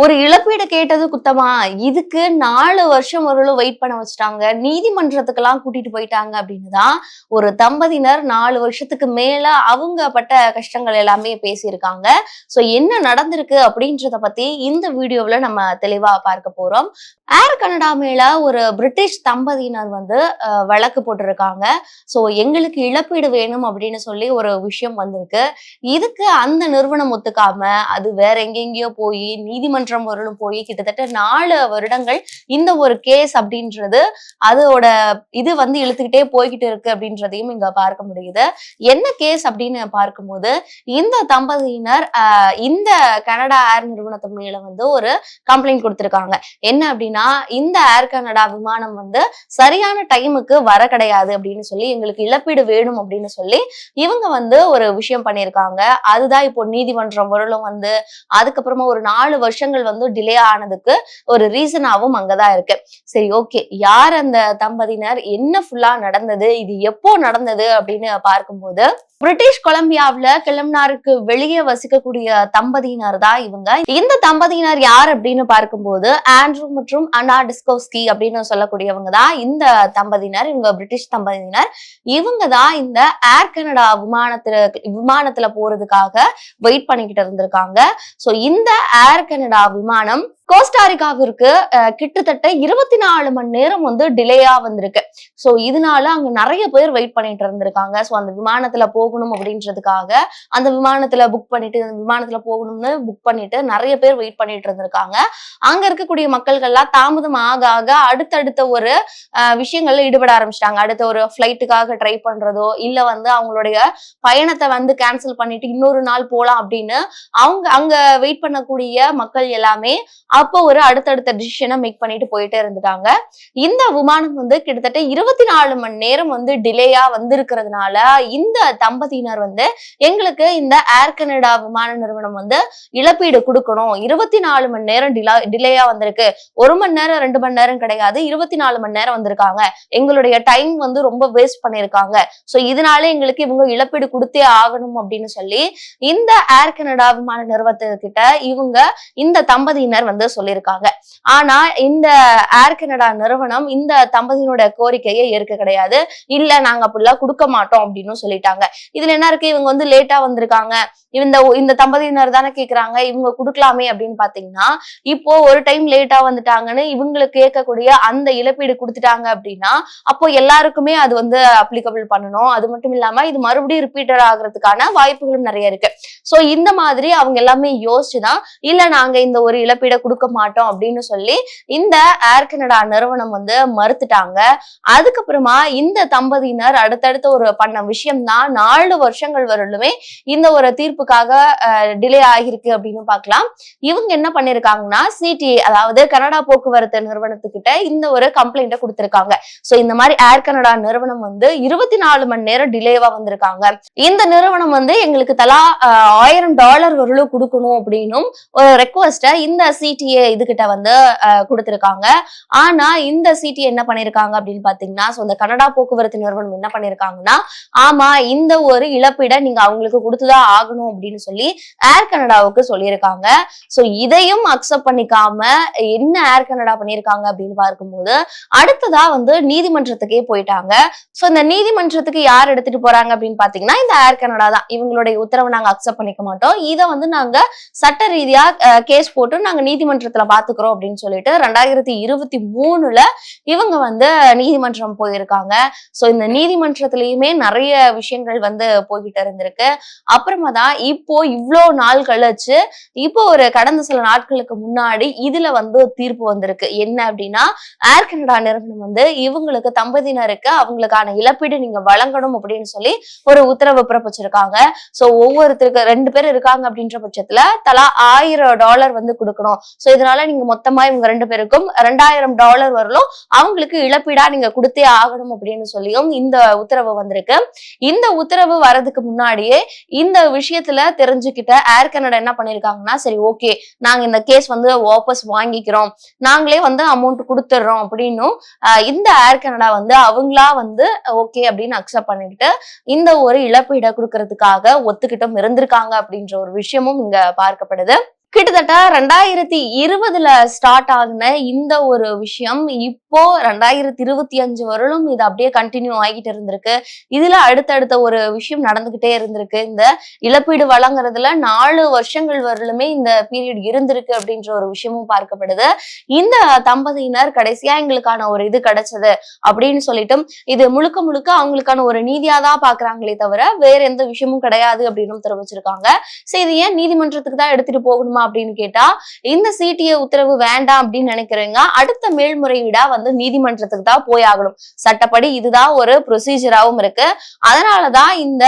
ஒரு இழப்பீடு கேட்டது குத்தமா? இதுக்கு நாலு வருஷம் வரலும் வெயிட் பண்ண வச்சுட்டாங்க. நீதிமன்றத்துக்கெல்லாம் கூட்டிட்டு போயிட்டாங்க அப்படின்னு தான் ஒரு தம்பதியினர் நாலு வருஷத்துக்கு மேல அவங்க பட்ட கஷ்டங்கள் எல்லாமே பேசியிருக்காங்க. சோ என்ன நடந்திருக்கு அப்படின்றத பத்தி இந்த வீடியோவில் நம்ம தெளிவா பார்க்க போறோம். ஏர் கனடா மேல ஒரு பிரிட்டிஷ் தம்பதியினர் வந்து வழக்கு போட்டிருக்காங்க. சோ எங்களுக்கு இழப்பீடு வேணும் அப்படின்னு சொல்லி ஒரு விஷயம் வந்திருக்கு. இதுக்கு அந்த நிறுவனம் ஒத்துக்காம அது வேற எங்கெங்கேயோ போய் நீதிமன்றம் வரலும் போய் கிட்டத்தட்ட நாலு வருடங்கள் இந்த ஒரு கேஸ் அப்படின்றது அதோட இது வந்து இழுத்துக்கிட்டே போய்கிட்டு இருக்கு அப்படின்றதையும் இங்க பார்க்க முடியுது. என்ன கேஸ் அப்படின்னு பார்க்கும்போது இந்த தம்பதியினர் இந்த கனடா ஏர் நிறுவனத்து மேல வந்து ஒரு கம்ப்ளைண்ட் கொடுத்திருக்காங்க. என்ன அப்படின்னா இந்த ஏர் கனடா விமானம் வந்து சரியான டைமுக்கு வர கிடையாது அப்படின்னு சொல்லி எங்களுக்கு இழப்பீடு வேணும் அப்படின்னு சொல்லி இவங்க வந்து ஒரு விஷயம் பண்ணியிருக்காங்க. அதுதான் இப்போ நீதிமன்றம் வரலும் வந்து அதுக்கப்புறமா ஒரு நாலு வருஷங்கள் வந்து டிலே ஆனதுக்கு ஒரு ரீசனாவும் அங்கதான் இருக்கு. சரி ஓகே யார் அந்த தம்பதியினர்? என்ன ஃபுல்லா நடந்தது? இது எப்போ நடந்தது? அப்படின்னு பார்க்கும்போது பிரிட்டிஷ் கொலம்பியாவில கிளம்னாருக்கு வெளியே வசிக்கக்கூடிய தம்பதியினர் தான் இவங்க. இந்த தம்பதியினர் யார் அப்படின்னு பார்க்கும்போது ஆண்ட்ரூ மற்றும் அனா டிஸ்கோஸ்கி அப்படின்னு சொல்லக்கூடியவங்க தான் இந்த தம்பதியினர் இவங்க பிரிட்டிஷ் தம்பதியினர். இவங்க தான் இந்த ஏர் கனடா விமானத்துல விமானத்துல போறதுக்காக வெயிட் பண்ணிக்கிட்டு இருந்திருக்காங்க. ஸோ இந்த ஏர் கனடா விமானம் கோஸ்டாரிகாவிற்கு கிட்டத்தட்ட இருபத்தி நாலு மணி நேரம் வந்து டிலேயா வந்திருக்கு. சோ இதனால அங்க நிறைய பேர் வெயிட் பண்ணிட்டு இருந்திருக்காங்க. சோ அந்த விமானத்துல போகணும் அப்படின்றதுக்காக அந்த விமானத்துல புக் பண்ணிட்டு விமானத்துல போகணும்னு புக் பண்ணிட்டு நிறைய பேர் வெயிட் பண்ணிட்டு இருந்திருக்காங்க. அங்க இருக்கக்கூடிய மக்கள்கள்லாம் தாமதம் ஆக ஆக அடுத்தடுத்த ஒரு விஷயங்கள்ல ஈடுபட ஆரம்பிச்சிட்டாங்க. அடுத்த ஒரு ஃபிளைட்டுக்காக ட்ரை பண்றதோ இல்ல வந்து அவங்களுடைய பயணத்தை வந்து கேன்சல் பண்ணிட்டு இன்னொரு நாள் போலாம் அப்படின்னு அவங்க அங்க வெயிட் பண்ணக்கூடிய மக்கள் எல்லாமே அப்போ ஒரு அடுத்தடுத்த டிசிஷனை மேக் பண்ணிட்டு போயிட்டே இருந்துட்டாங்க. இந்த விமானம் வந்து கிட்டத்தட்ட இருபத்தி நாலு மணி நேரம் வந்து டிலேயா வந்திருக்கிறதுனால இந்த தம்பதியினர் வந்து எங்களுக்கு இந்த ஏர் கனடா விமான நிறுவனம் வந்து இழப்பீடு கொடுக்கணும். இருபத்தி நாலு மணி நேரம் டிலா டிலேயா வந்திருக்கு. ஒரு மணி நேரம் ரெண்டு மணி நேரம் கிடையாது. இருபத்தி நாலு மணி நேரம் வந்திருக்காங்க. எங்களுடைய டைம் வந்து ரொம்ப வேஸ்ட் பண்ணிருக்காங்க சோ இதனால எங்களுக்கு இவங்க இழப்பீடு கொடுத்தே ஆகணும் அப்படின்னு சொல்லி இந்த ஏர் கனடா விமான நிறுவனத்துக்கிட்ட இவங்க இந்த தம்பதியினர் வந்து சொல்லியிருக்காங்க. ஆனா இந்த ஏர் கனடா நிறுவனம் இந்த தம்பதியினோட கோரிக்கையை ஏற்க கிடையாது. இல்ல நாங்க அப்படிலாம் கொடுக்க மாட்டோம் அப்படின்னு சொல்லிட்டாங்க. இதுல என்ன இருக்கு? இவங்க வந்து லேட்டா வந்திருக்காங்க. இந்த இந்த தம்பதியினர் தானே கேக்குறாங்க. இவங்க கொடுக்கலாமே அப்படின்னு பாத்தீங்கன்னா இப்போ ஒரு டைம் லேட்டா வந்துட்டாங்கன்னு இவங்களுக்கு கேட்கக்கூடிய அந்த இழப்பீடு கொடுத்துட்டாங்க அப்படின்னா அப்போ எல்லாருக்குமே அது வந்து அப்ளிகபிள் பண்ணணும். அது மட்டும் இல்லாம இது மறுபடியும் ரிப்பீட்டர் ஆகுறதுக்கான வாய்ப்புகளும் நிறைய இருக்கு. சோ இந்த மாதிரி அவங்க எல்லாமே யோசிச்சுதான் இல்ல நாங்க இந்த ஒரு இழப்பீடை கொடுக்க மாட்டோம் அப்படின்னு சொல்லி இந்த ஏர் கனடா நிறுவனம் வந்து மறுத்துட்டாங்க. அதுக்கப்புறமா இந்த தம்பதியினர் அடுத்தடுத்த ஒரு பண்ண விஷயம் தான் நாலு வருஷங்கள் வரலுமே இந்த ஒரு தீர்ப்புக்காக டிலே ஆகியிருக்கு அப்படின்னு பார்க்கலாம். இவங்க என்ன பண்ணிருக்காங்கன்னா சிடி அதாவது கனடா போக்குவரத்து நிறுவனத்துக்கிட்ட இந்த ஒரு கம்ப்ளைண்ட்டை கொடுத்திருக்காங்க. சோ இந்த மாதிரி ஏர் கனடா நிறுவனம் வந்து இருபத்தி நாலு மணி நேரம் டிலேவா வந்திருக்காங்க. இந்த நிறுவனம் வந்து எங்களுக்கு தலா ஆஹ், ஆயிரம் டாலர் வரலும் கொடுக்கணும் அப்படின்னும் ஒரு ரெக்வஸ்ட இந்த சிடிஏ இதுகிட்ட வந்து கொடுத்திருக்காங்க. ஆனா இந்த சிடி என்ன பண்ணிருக்காங்க அப்படின்னு பாத்தீங்கன்னா சோ இந்த கனடா போக்குவரத்து நிறுவனம் என்ன பண்ணிருக்காங்கன்னா ஆமா இந்த ஒரு இழப்பீடை நீங்க அவங்களுக்கு கொடுத்துதான் ஆகணும் அப்படின்னு சொல்லி ஏர் கனடாவுக்கு சொல்லியிருக்காங்க. சோ இதையும் அக்செப்ட் பண்ணிக்காம என்ன ஏர் கனடா பண்ணிருக்காங்க அப்படின்னு பார்க்கும்போது அடுத்ததா வந்து நீதிமன்றத்துக்கே போயிட்டாங்க. சோ இந்த நீதிமன்றத்துக்கு யார் எடுத்துட்டு போறாங்க அப்படின்னு பாத்தீங்கன்னா இந்த ஏர் கனடா தான். இவங்களுடைய உத்தரவை நாங்க அக்செப்ட் பண்ணிக்க மாட்டோம். இதை வந்து நாங்க சட்ட ரீதியா கேஸ் போட்டு நாங்க நீதிமன்ற நீதிமன்றத்துல பாத்துக்கிறோம் அப்படின்னு சொல்லிட்டு ரெண்டாயிரத்தி இருபத்தி மூணுல இவங்க வந்து நீதிமன்றம் போயிருக்காங்க. சோ இந்த நீதிமன்றத்திலயுமே நிறைய விஷயங்கள் வந்து போய்கிட்டு இருந்திருக்கு. அப்புறமா தான் இப்போ இவ்வளோ நாள் கழிச்சு இப்போ ஒரு கடந்த சில நாட்களுக்கு முன்னாடி இதுல வந்து தீர்ப்பு வந்திருக்கு. என்ன அப்படின்னா ஏர் கனடா நிறுவனம் வந்து இவங்களுக்கு தம்பதியினருக்கு அவங்களுக்கான இழப்பீடு நீங்க வழங்கணும் அப்படின்னு சொல்லி ஒரு உத்தரவு பிறப்பிச்சிருக்காங்க. சோ ஒவ்வொருத்தருக்கு ரெண்டு பேர் இருக்காங்க அப்படின்ற பட்சத்துல தலா ஆயிரம் டாலர் வந்து கொடுக்கணும். சோ இதனால நீங்க மொத்தமா இவங்க ரெண்டு பேருக்கும் ரெண்டாயிரம் டாலர் வரலும் அவங்களுக்கு இழப்பீடா நீங்க கொடுத்தே ஆகணும் அப்படின்னு சொல்லியும் இந்த உத்தரவு வந்திருக்கு. இந்த உத்தரவு வரதுக்கு முன்னாடியே இந்த விஷயத்துல தெரிஞ்சுக்கிட்ட ஏர் கனடா என்ன பண்ணிருக்காங்கன்னா சரி ஓகே நாங்க இந்த கேஸ் வந்து வாபஸ் வாங்கிக்கிறோம். நாங்களே வந்து அமௌண்ட் கொடுத்துட்றோம் அப்படின்னும் இந்த ஏர் கனடா வந்து அவங்களா வந்து ஓகே அப்படின்னு அக்செப்ட் பண்ணிக்கிட்டு இந்த ஒரு இழப்பீடை கொடுக்கறதுக்காக ஒத்துக்கிட்டும் இருந்திருக்காங்க அப்படின்ற ஒரு விஷயமும் இங்க பார்க்கப்படுது. கிட்டத்தட்ட ரெண்டாயிரத்தி இருபதுல ஸ்டார்ட் ஆகின இந்த ஒரு விஷயம் இப்போ ரெண்டாயிரத்தி இருபத்தி அஞ்சு வரலும் இது அப்படியே கண்டினியூ ஆகிட்டு இருந்திருக்கு. இதுல அடுத்தடுத்த ஒரு விஷயம் நடந்துகிட்டே இருந்திருக்கு. இந்த இழப்பீடு வழங்குறதுல நாலு வருஷங்கள் வரலுமே இந்த பீரியட் இருந்திருக்கு அப்படின்ற ஒரு விஷயமும் பார்க்கப்படுது. இந்த தம்பதியினர் கடைசியா எங்களுக்கான ஒரு இது கிடைச்சது அப்படின்னு சொல்லிட்டு இது முழுக்க முழுக்க அவங்களுக்கான ஒரு நீதியா தான் பாக்குறாங்களே தவிர வேற எந்த விஷயமும் கிடையாது அப்படின்னு தெரிவிச்சிருக்காங்க. சரி இது ஏன் நீதிமன்றத்துக்கு தான் எடுத்துட்டு போகணுமா அப்படின்னு கேட்டா இந்த சிடிஏ உத்தரவு வேண்டாம் அப்படின்னு நினைக்கிறீங்க அடுத்த மேல்முறையீடா வந்து நீதிமன்றத்துக்கு தான் போய் ஆகணும். சட்டப்படி இதுதான் ஒரு ப்ரொசீஜராகவும் இருக்கு. அதனாலதான் இந்த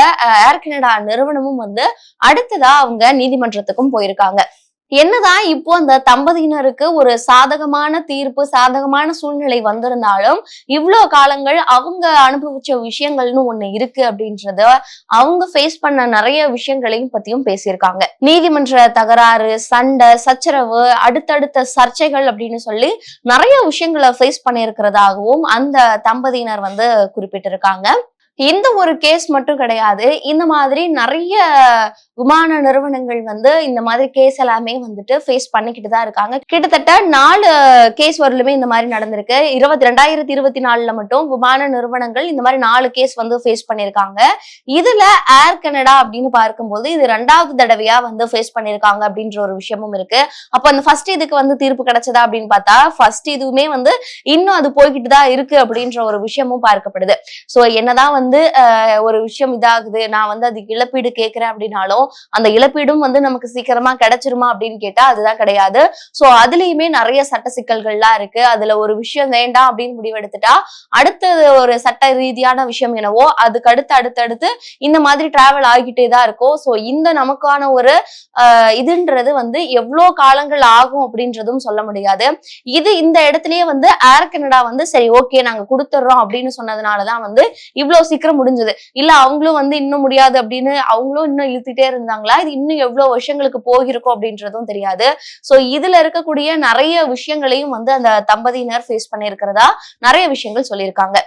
ஏர் கனடா நிறுவனமும் வந்து அடுத்ததா அவங்க நீதிமன்றத்துக்கும் போயிருக்காங்க. என்னதான் இப்போ அந்த தம்பதியினருக்கு ஒரு சாதகமான தீர்ப்பு சாதகமான சூழ்நிலை வந்திருந்தாலும் இவ்வளோ காலங்கள் அவங்க அனுபவிச்ச விஷயங்கள்னு ஒண்ணு இருக்கு அப்படின்றத அவங்க ஃபேஸ் பண்ண நிறைய விஷயங்களையும் பத்தியும் பேசியிருக்காங்க. நீதிமன்ற தகராறு சண்டை சச்சரவு அடுத்தடுத்த சர்ச்சைகள் அப்படின்னு சொல்லி நிறைய விஷயங்களை ஃபேஸ் பண்ணியிருக்கிறதாகவும் அந்த தம்பதியினர் வந்து குறிப்பிட்டிருக்காங்க. இந்த ஒரு கேஸ் மட்டும் கிடையாது. இந்த மாதிரி நிறைய விமான நிறுவனங்கள் வந்து இந்த மாதிரி கேஸ் எல்லாமே வந்துட்டு ஃபேஸ் பண்ணிக்கிட்டு தான் இருக்காங்க. கிட்டத்தட்ட நாலு கேஸ் வரலுமே இந்த மாதிரி நடந்திருக்கு. இருபத்தி ரெண்டாயிரத்தி இருபத்தி நாலுல மட்டும் விமான நிறுவனங்கள் இந்த மாதிரி நாலு கேஸ் வந்து ஃபேஸ் பண்ணியிருக்காங்க. இதுல ஏர் கனடா அப்படின்னு பார்க்கும்போது இது ரெண்டாவது தடவையா வந்து ஃபேஸ் பண்ணியிருக்காங்க அப்படின்ற ஒரு விஷயமும் இருக்கு. அப்போ அந்த ஃபர்ஸ்ட் இதுக்கு வந்து தீர்ப்பு கிடைச்சதா அப்படின்னு பார்த்தா ஃபர்ஸ்ட் இதுவுமே வந்து இன்னும் அது போய்கிட்டு தான் இருக்கு அப்படின்ற ஒரு விஷயமும் பார்க்கப்படுது. ஸோ என்னதான் வந்து ஒரு விஷயம் இதாகுது நான் வந்து அதுக்கு இழப்பீடு கேட்கிறேன் அப்படின்னாலும் அந்த இழப்பீடும் வந்து நமக்கு சீக்கிரமா கிடைச்சிருமா அப்படின்னு கேட்டா அதுதான் கிடையாது. சோ அதுலயுமே நிறைய சட்ட சிக்கல்கள்லாம் இருக்கு. அதுல ஒரு விஷயம் வேண்டாம் அப்படின்னு முடிவெடுத்துட்டா அடுத்தது ஒரு சட்ட ரீதியான விஷயம் என்னவோ அதுக்கு அடுத்து அடுத்தடுத்து இந்த மாதிரி டிராவல் ஆகிட்டே தான் இருக்கும். சோ இந்த நமக்கான ஒரு ஆஹ் இதுன்றது வந்து எவ்வளவு காலங்கள் ஆகும் அப்படின்றதும் சொல்ல முடியாது. இது இந்த இடத்துலயே வந்து ஏர் கனடா வந்து சரி ஓகே நாங்க கொடுத்துட்றோம் அப்படின்னு சொன்னதுனாலதான் வந்து இவ்வளவு சீக்கிரம் முடிஞ்சது. இல்ல அவங்களும் வந்து இன்னும் முடியாது அப்படின்னு அவங்களும் இன்னும் இழுத்துட்டே இருந்தாங்களா? இது இன்னும் எவ்வளவு வருஷங்களுக்கு போகிருக்கும் அப்படின்றதும் தெரியாது. சோ இதுல இருக்கக்கூடிய நிறைய விஷயங்களையும் வந்து அந்த தம்பதியினர் ஃபேஸ் பண்ணிருக்கிறதா நிறைய விஷயங்கள் சொல்லியிருக்காங்க.